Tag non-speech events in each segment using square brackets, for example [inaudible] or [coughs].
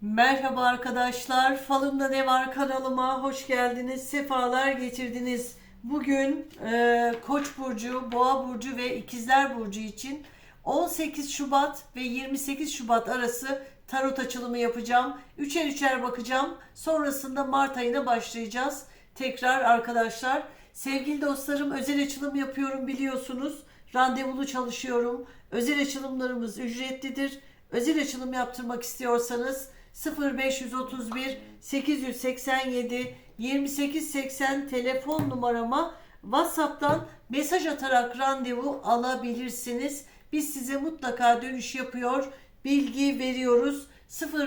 Merhaba arkadaşlar. Falımda ne var kanalıma hoş geldiniz. Sefalar getirdiniz. Bugün e, Koç burcu, Boğa burcu ve İkizler burcu için 18 Şubat ve 28 Şubat arası tarot açılımı yapacağım. Üçer üçer bakacağım. Sonrasında Mart ayına başlayacağız. Tekrar arkadaşlar. Sevgili dostlarım özel açılım yapıyorum biliyorsunuz. Randevulu çalışıyorum. Özel açılımlarımız ücretlidir. Özel açılım yaptırmak istiyorsanız 0531 887 2880 telefon numarama WhatsApp'tan mesaj atarak randevu alabilirsiniz. Biz size mutlaka dönüş yapıyor, bilgi veriyoruz.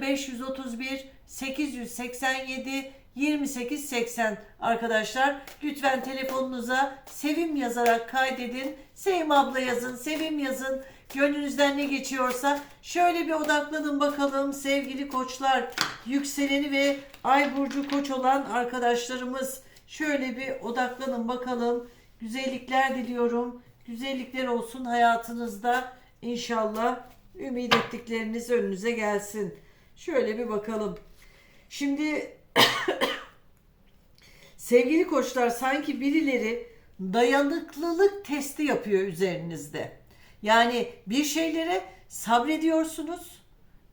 0531 887 2880 arkadaşlar lütfen telefonunuza Sevim yazarak kaydedin. Sevim abla yazın, Sevim yazın. Gönlünüzden ne geçiyorsa şöyle bir odaklanın bakalım sevgili koçlar, yükseleni ve ay burcu koç olan arkadaşlarımız. Şöyle bir odaklanın bakalım. Güzellikler diliyorum. Güzellikler olsun hayatınızda. İnşallah ümit ettikleriniz önünüze gelsin. Şöyle bir bakalım. Şimdi [coughs] sevgili koçlar sanki birileri dayanıklılık testi yapıyor üzerinizde. Yani bir şeylere sabrediyorsunuz,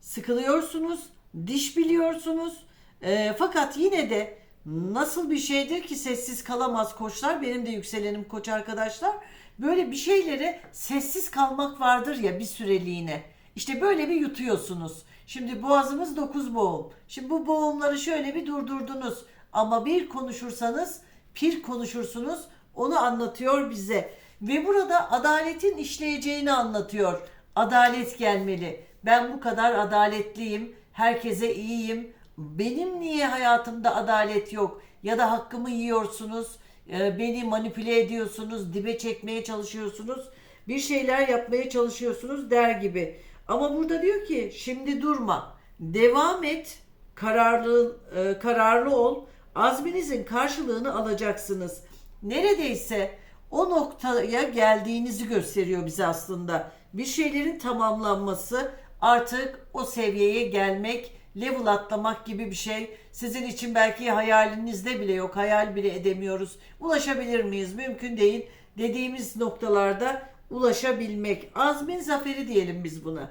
sıkılıyorsunuz, diş biliyorsunuz. Ee, fakat yine de nasıl bir şeydir ki sessiz kalamaz koçlar? Benim de yükselenim koç arkadaşlar. Böyle bir şeylere sessiz kalmak vardır ya bir süreliğine. İşte böyle bir yutuyorsunuz. Şimdi boğazımız 9 boğum. Şimdi bu boğumları şöyle bir durdurdunuz. Ama bir konuşursanız pir konuşursunuz. Onu anlatıyor bize. Ve burada adaletin işleyeceğini anlatıyor. Adalet gelmeli. Ben bu kadar adaletliyim. Herkese iyiyim. Benim niye hayatımda adalet yok? Ya da hakkımı yiyorsunuz. e, Beni manipüle ediyorsunuz. Dibe çekmeye çalışıyorsunuz. Bir şeyler yapmaya çalışıyorsunuz der gibi. Ama burada diyor ki şimdi durma. Devam et. Kararlı e, kararlı ol. Azminizin karşılığını alacaksınız. Neredeyse o noktaya geldiğinizi gösteriyor bize aslında. Bir şeylerin tamamlanması artık o seviyeye gelmek, level atlamak gibi bir şey. Sizin için belki hayalinizde bile yok, hayal bile edemiyoruz. Ulaşabilir miyiz? Mümkün değil. Dediğimiz noktalarda ulaşabilmek. Azmin zaferi diyelim biz buna.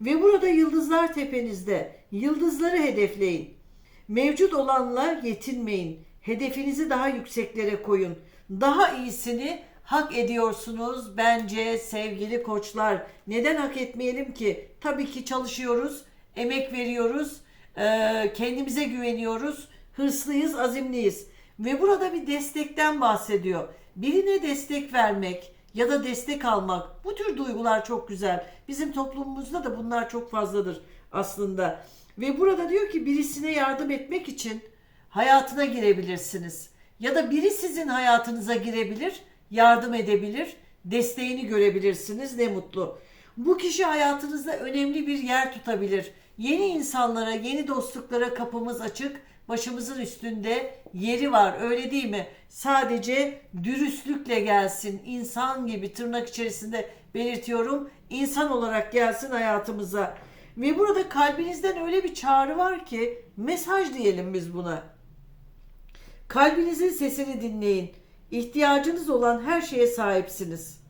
Ve burada yıldızlar tepenizde. Yıldızları hedefleyin. Mevcut olanla yetinmeyin. Hedefinizi daha yükseklere koyun. Daha iyisini hak ediyorsunuz bence sevgili koçlar. Neden hak etmeyelim ki? Tabii ki çalışıyoruz, emek veriyoruz, eee, kendimize güveniyoruz, hırslıyız, azimliyiz. Ve burada bir destekten bahsediyor. Birine destek vermek ya da destek almak bu tür duygular çok güzel. Bizim toplumumuzda da bunlar çok fazladır aslında. Ve burada diyor ki birisine yardım etmek için hayatına girebilirsiniz. Ya da biri sizin hayatınıza girebilir, yardım edebilir, desteğini görebilirsiniz. Ne mutlu. Bu kişi hayatınızda önemli bir yer tutabilir. Yeni insanlara, yeni dostluklara kapımız açık. Başımızın üstünde yeri var. Öyle değil mi? Sadece dürüstlükle gelsin. insan gibi tırnak içerisinde belirtiyorum. insan olarak gelsin hayatımıza. Ve burada kalbinizden öyle bir çağrı var ki mesaj diyelim biz buna. Kalbinizin sesini dinleyin. İhtiyacınız olan her şeye sahipsiniz.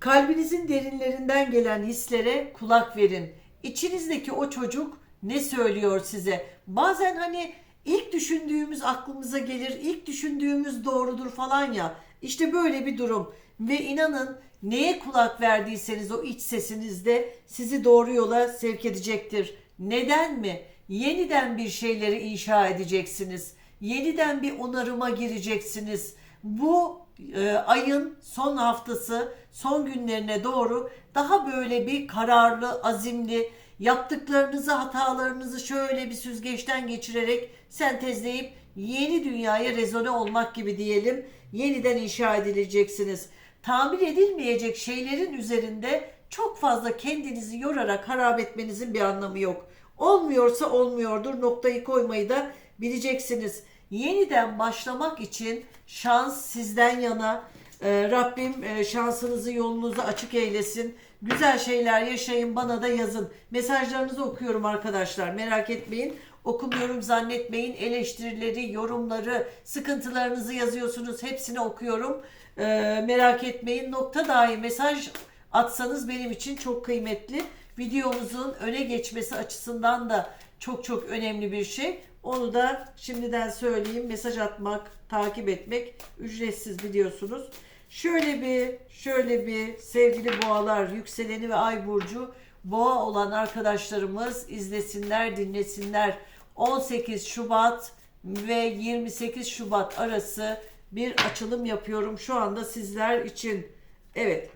Kalbinizin derinlerinden gelen hislere kulak verin. İçinizdeki o çocuk ne söylüyor size? Bazen hani ilk düşündüğümüz aklımıza gelir, ilk düşündüğümüz doğrudur falan ya. İşte böyle bir durum. Ve inanın neye kulak verdiyseniz o iç sesinizde sizi doğru yola sevk edecektir. Neden mi? Yeniden bir şeyleri inşa edeceksiniz. Yeniden bir onarıma gireceksiniz. Bu e, ayın son haftası, son günlerine doğru daha böyle bir kararlı, azimli, yaptıklarınızı, hatalarınızı şöyle bir süzgeçten geçirerek sentezleyip yeni dünyaya rezone olmak gibi diyelim. Yeniden inşa edileceksiniz. Tamir edilmeyecek şeylerin üzerinde çok fazla kendinizi yorarak harap etmenizin bir anlamı yok. Olmuyorsa olmuyordur noktayı koymayı da bileceksiniz. Yeniden başlamak için şans sizden yana. Ee, Rabbim e, şansınızı yolunuzu açık eylesin. Güzel şeyler yaşayın bana da yazın. Mesajlarınızı okuyorum arkadaşlar merak etmeyin. Okumuyorum zannetmeyin. Eleştirileri, yorumları, sıkıntılarınızı yazıyorsunuz. Hepsini okuyorum. Ee, merak etmeyin. Nokta dahi mesaj atsanız benim için çok kıymetli. Videomuzun öne geçmesi açısından da çok çok önemli bir şey. Onu da şimdiden söyleyeyim. Mesaj atmak, takip etmek ücretsiz biliyorsunuz. Şöyle bir, şöyle bir sevgili boğalar, yükseleni ve ay burcu boğa olan arkadaşlarımız izlesinler, dinlesinler. 18 Şubat ve 28 Şubat arası bir açılım yapıyorum şu anda sizler için. Evet.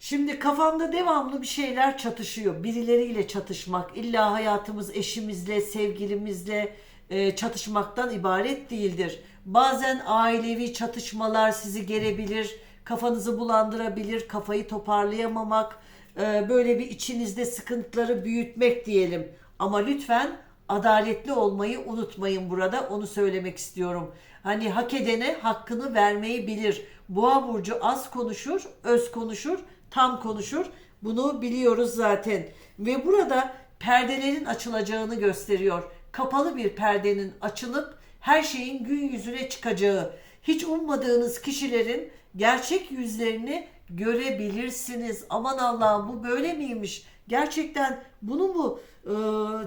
Şimdi kafamda devamlı bir şeyler çatışıyor. Birileriyle çatışmak. İlla hayatımız eşimizle, sevgilimizle e, çatışmaktan ibaret değildir. Bazen ailevi çatışmalar sizi gerebilir, kafanızı bulandırabilir, kafayı toparlayamamak, e, böyle bir içinizde sıkıntıları büyütmek diyelim. Ama lütfen adaletli olmayı unutmayın burada. Onu söylemek istiyorum. Hani hak edene hakkını vermeyi bilir. Boğa burcu az konuşur, öz konuşur, tam konuşur. Bunu biliyoruz zaten. Ve burada perdelerin açılacağını gösteriyor. Kapalı bir perdenin açılıp her şeyin gün yüzüne çıkacağı, hiç ummadığınız kişilerin gerçek yüzlerini görebilirsiniz. Aman Allah'ım bu böyle miymiş? Gerçekten bunu mu e,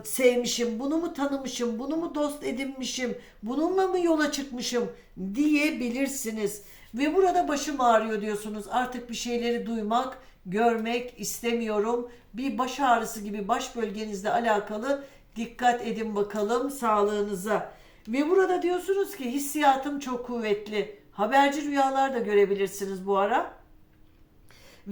sevmişim, bunu mu tanımışım, bunu mu dost edinmişim, bununla mı yola çıkmışım diyebilirsiniz. Ve burada başım ağrıyor diyorsunuz. Artık bir şeyleri duymak, görmek istemiyorum. Bir baş ağrısı gibi baş bölgenizle alakalı dikkat edin bakalım sağlığınıza. Ve burada diyorsunuz ki hissiyatım çok kuvvetli. Haberci rüyalar da görebilirsiniz bu ara.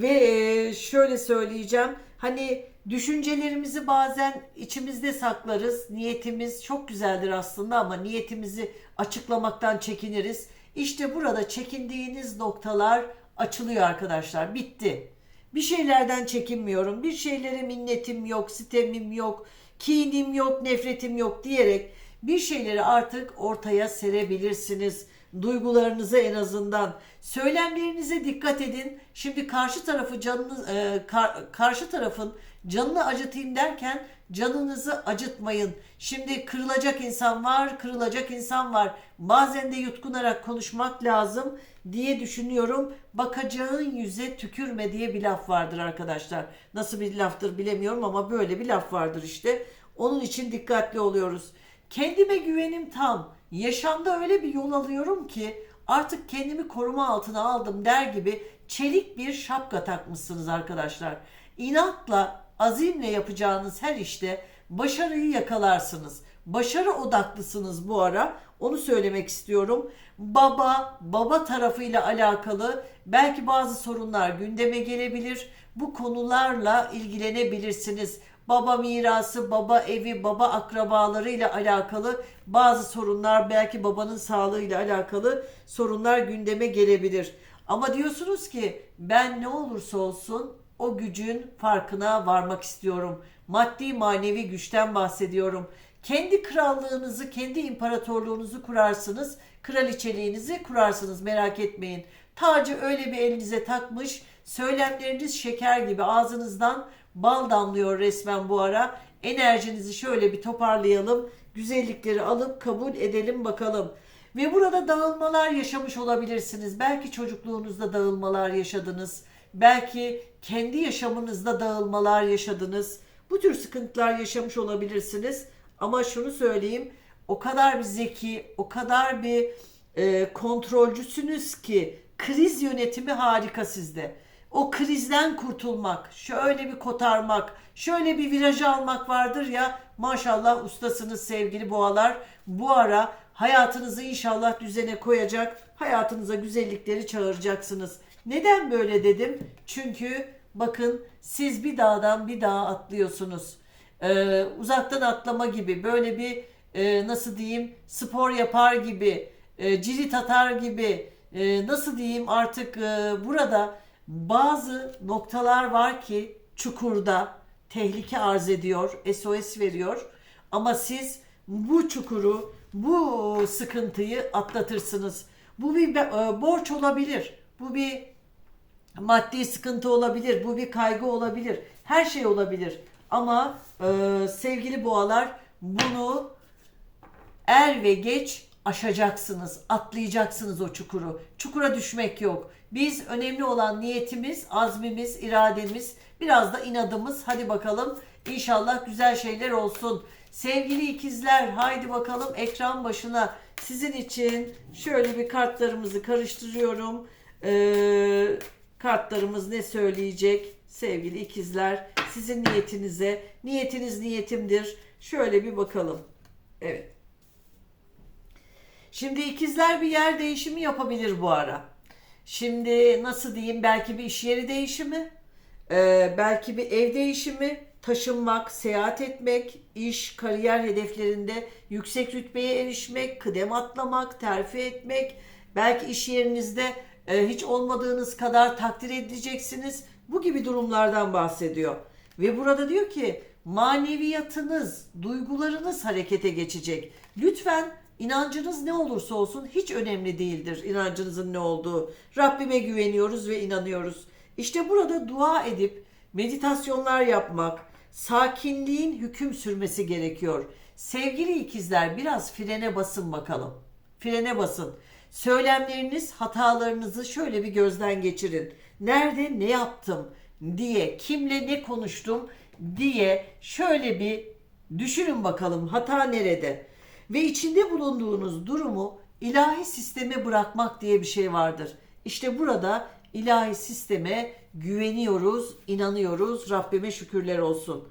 Ve e, şöyle söyleyeceğim. Hani düşüncelerimizi bazen içimizde saklarız. Niyetimiz çok güzeldir aslında ama niyetimizi açıklamaktan çekiniriz. İşte burada çekindiğiniz noktalar açılıyor arkadaşlar. Bitti. Bir şeylerden çekinmiyorum. Bir şeylere minnetim yok, sitemim yok, kinim yok, nefretim yok diyerek bir şeyleri artık ortaya serebilirsiniz. Duygularınızı en azından söylemlerinize dikkat edin. Şimdi karşı tarafı canını e, kar- karşı tarafın canını acıtayım derken canınızı acıtmayın. Şimdi kırılacak insan var, kırılacak insan var. Bazen de yutkunarak konuşmak lazım diye düşünüyorum. Bakacağın yüze tükürme diye bir laf vardır arkadaşlar. Nasıl bir laftır bilemiyorum ama böyle bir laf vardır işte. Onun için dikkatli oluyoruz. Kendime güvenim tam. Yaşamda öyle bir yol alıyorum ki artık kendimi koruma altına aldım der gibi çelik bir şapka takmışsınız arkadaşlar. İnatla, azimle yapacağınız her işte başarıyı yakalarsınız. Başarı odaklısınız bu ara. Onu söylemek istiyorum. Baba, baba tarafıyla alakalı belki bazı sorunlar gündeme gelebilir. Bu konularla ilgilenebilirsiniz baba mirası, baba evi, baba akrabalarıyla alakalı bazı sorunlar belki babanın sağlığıyla alakalı sorunlar gündeme gelebilir. Ama diyorsunuz ki ben ne olursa olsun o gücün farkına varmak istiyorum. Maddi manevi güçten bahsediyorum. Kendi krallığınızı, kendi imparatorluğunuzu kurarsınız. Kraliçeliğinizi kurarsınız merak etmeyin. Tacı öyle bir elinize takmış, söylemleriniz şeker gibi ağzınızdan bal damlıyor resmen bu ara. Enerjinizi şöyle bir toparlayalım. Güzellikleri alıp kabul edelim bakalım. Ve burada dağılmalar yaşamış olabilirsiniz. Belki çocukluğunuzda dağılmalar yaşadınız. Belki kendi yaşamınızda dağılmalar yaşadınız. Bu tür sıkıntılar yaşamış olabilirsiniz. Ama şunu söyleyeyim. O kadar bir zeki, o kadar bir e, kontrolcüsünüz ki kriz yönetimi harika sizde o krizden kurtulmak, şöyle bir kotarmak, şöyle bir viraj almak vardır ya maşallah ustasınız sevgili boğalar. Bu ara hayatınızı inşallah düzene koyacak, hayatınıza güzellikleri çağıracaksınız. Neden böyle dedim? Çünkü bakın siz bir dağdan bir dağa atlıyorsunuz. Ee, uzaktan atlama gibi böyle bir e, nasıl diyeyim spor yapar gibi, e, cirit atar gibi e, nasıl diyeyim artık e, burada bazı noktalar var ki çukurda tehlike arz ediyor, SOS veriyor. Ama siz bu çukuru, bu sıkıntıyı atlatırsınız. Bu bir e, borç olabilir. Bu bir maddi sıkıntı olabilir, bu bir kaygı olabilir, her şey olabilir. Ama e, sevgili boğalar bunu er ve geç aşacaksınız, atlayacaksınız o çukuru. Çukura düşmek yok. Biz önemli olan niyetimiz, azmimiz, irademiz, biraz da inadımız. Hadi bakalım inşallah güzel şeyler olsun. Sevgili ikizler haydi bakalım ekran başına sizin için şöyle bir kartlarımızı karıştırıyorum. Ee, kartlarımız ne söyleyecek? Sevgili ikizler sizin niyetinize, niyetiniz niyetimdir. Şöyle bir bakalım. Evet. Şimdi ikizler bir yer değişimi yapabilir bu ara. Şimdi nasıl diyeyim belki bir iş yeri değişimi, e, belki bir ev değişimi, taşınmak, seyahat etmek, iş, kariyer hedeflerinde yüksek rütbeye erişmek, kıdem atlamak, terfi etmek, belki iş yerinizde e, hiç olmadığınız kadar takdir edileceksiniz. Bu gibi durumlardan bahsediyor. Ve burada diyor ki maneviyatınız, duygularınız harekete geçecek. Lütfen inancınız ne olursa olsun hiç önemli değildir inancınızın ne olduğu. Rabbime güveniyoruz ve inanıyoruz. İşte burada dua edip meditasyonlar yapmak, sakinliğin hüküm sürmesi gerekiyor. Sevgili ikizler biraz frene basın bakalım. Frene basın. Söylemleriniz, hatalarınızı şöyle bir gözden geçirin. Nerede ne yaptım diye, kimle ne konuştum diye şöyle bir düşünün bakalım hata nerede? Ve içinde bulunduğunuz durumu ilahi sisteme bırakmak diye bir şey vardır. İşte burada ilahi sisteme güveniyoruz, inanıyoruz. Rabbime şükürler olsun.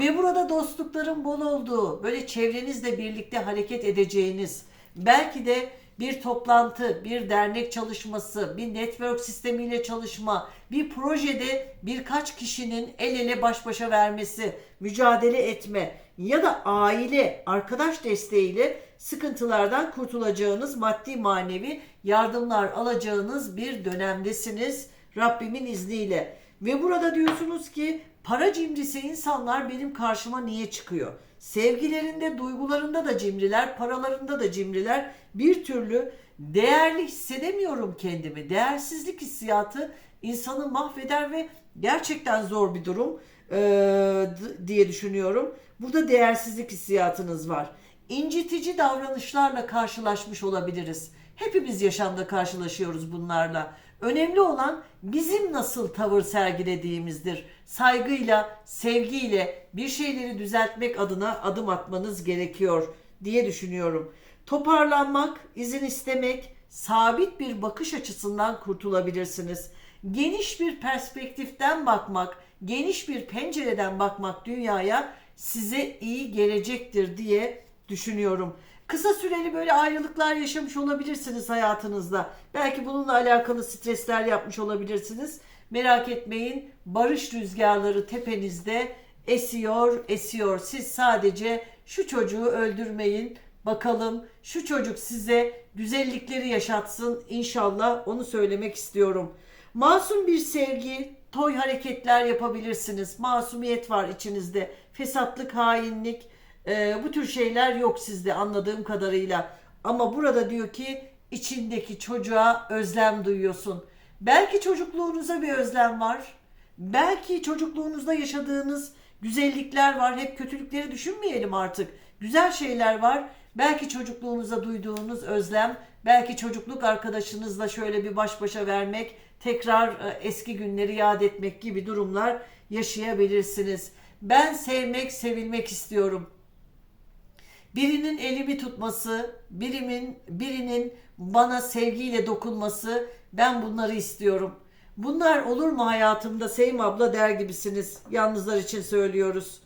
Ve burada dostlukların bol olduğu, böyle çevrenizle birlikte hareket edeceğiniz, belki de bir toplantı, bir dernek çalışması, bir network sistemiyle çalışma, bir projede birkaç kişinin el ele baş başa vermesi, mücadele etme ya da aile, arkadaş desteğiyle sıkıntılardan kurtulacağınız maddi manevi yardımlar alacağınız bir dönemdesiniz Rabbimin izniyle. Ve burada diyorsunuz ki para cimrisi insanlar benim karşıma niye çıkıyor? Sevgilerinde, duygularında da cimriler, paralarında da cimriler. Bir türlü değerli hissedemiyorum kendimi. Değersizlik hissiyatı insanı mahveder ve gerçekten zor bir durum ee, diye düşünüyorum. Burada değersizlik hissiyatınız var. İncitici davranışlarla karşılaşmış olabiliriz. Hepimiz yaşamda karşılaşıyoruz bunlarla. Önemli olan bizim nasıl tavır sergilediğimizdir. Saygıyla, sevgiyle bir şeyleri düzeltmek adına adım atmanız gerekiyor diye düşünüyorum. Toparlanmak, izin istemek, sabit bir bakış açısından kurtulabilirsiniz. Geniş bir perspektiften bakmak, geniş bir pencereden bakmak dünyaya size iyi gelecektir diye düşünüyorum. Kısa süreli böyle ayrılıklar yaşamış olabilirsiniz hayatınızda. Belki bununla alakalı stresler yapmış olabilirsiniz. Merak etmeyin. Barış rüzgarları tepenizde esiyor, esiyor. Siz sadece şu çocuğu öldürmeyin. Bakalım şu çocuk size güzellikleri yaşatsın. İnşallah onu söylemek istiyorum. Masum bir sevgi, toy hareketler yapabilirsiniz. Masumiyet var içinizde. Fesatlık, hainlik, e, bu tür şeyler yok sizde anladığım kadarıyla. Ama burada diyor ki içindeki çocuğa özlem duyuyorsun. Belki çocukluğunuza bir özlem var. Belki çocukluğunuzda yaşadığınız güzellikler var. Hep kötülükleri düşünmeyelim artık. Güzel şeyler var. Belki çocukluğunuza duyduğunuz özlem, belki çocukluk arkadaşınızla şöyle bir baş başa vermek, tekrar e, eski günleri yad etmek gibi durumlar yaşayabilirsiniz. Ben sevmek, sevilmek istiyorum. Birinin elimi tutması, birimin birinin bana sevgiyle dokunması, ben bunları istiyorum. Bunlar olur mu hayatımda Sevim abla der gibisiniz. Yalnızlar için söylüyoruz.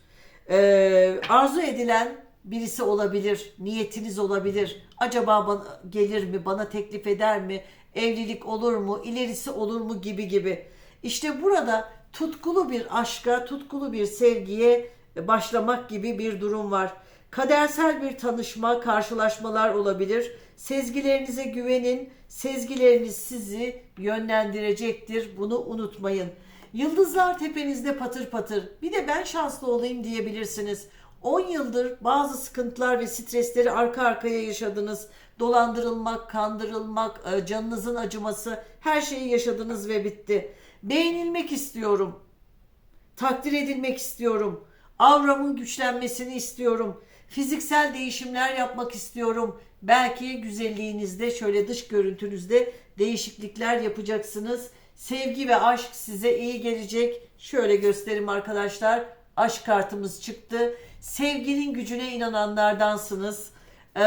Ee, arzu edilen birisi olabilir, niyetiniz olabilir. Acaba bana gelir mi, bana teklif eder mi, evlilik olur mu, ilerisi olur mu gibi gibi. İşte burada tutkulu bir aşka, tutkulu bir sevgiye başlamak gibi bir durum var. Kadersel bir tanışma, karşılaşmalar olabilir. Sezgilerinize güvenin. Sezgileriniz sizi yönlendirecektir. Bunu unutmayın. Yıldızlar tepenizde patır patır. Bir de ben şanslı olayım diyebilirsiniz. 10 yıldır bazı sıkıntılar ve stresleri arka arkaya yaşadınız. Dolandırılmak, kandırılmak, e, canınızın acıması her şeyi yaşadınız ve bitti. Beğenilmek istiyorum. Takdir edilmek istiyorum. Avramın güçlenmesini istiyorum. Fiziksel değişimler yapmak istiyorum. Belki güzelliğinizde, şöyle dış görüntünüzde değişiklikler yapacaksınız. Sevgi ve aşk size iyi gelecek. Şöyle göstereyim arkadaşlar. Aşk kartımız çıktı. Sevginin gücüne inananlardansınız. Ee,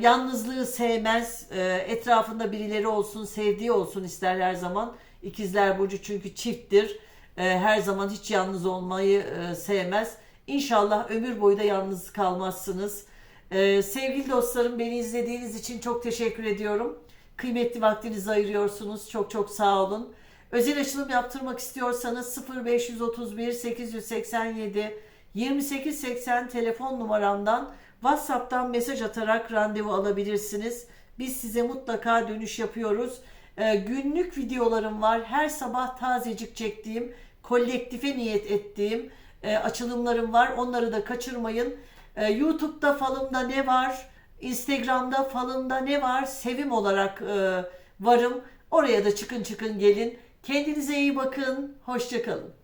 yalnızlığı sevmez. Ee, etrafında birileri olsun, sevdiği olsun ister her zaman. İkizler Burcu çünkü çifttir. Ee, her zaman hiç yalnız olmayı e, sevmez. İnşallah ömür boyu da yalnız kalmazsınız. Ee, sevgili dostlarım beni izlediğiniz için çok teşekkür ediyorum. Kıymetli vaktinizi ayırıyorsunuz. Çok çok sağ olun. Özel açılım yaptırmak istiyorsanız 0531 887 2880 telefon numaramdan WhatsApp'tan mesaj atarak randevu alabilirsiniz. Biz size mutlaka dönüş yapıyoruz. Ee, günlük videolarım var. Her sabah tazecik çektiğim, kolektife niyet ettiğim e, açılımlarım var. Onları da kaçırmayın. Ee, YouTube'da falımda ne var? Instagram'da falımda ne var? Sevim olarak e, varım. Oraya da çıkın çıkın gelin. Kendinize iyi bakın. Hoşçakalın.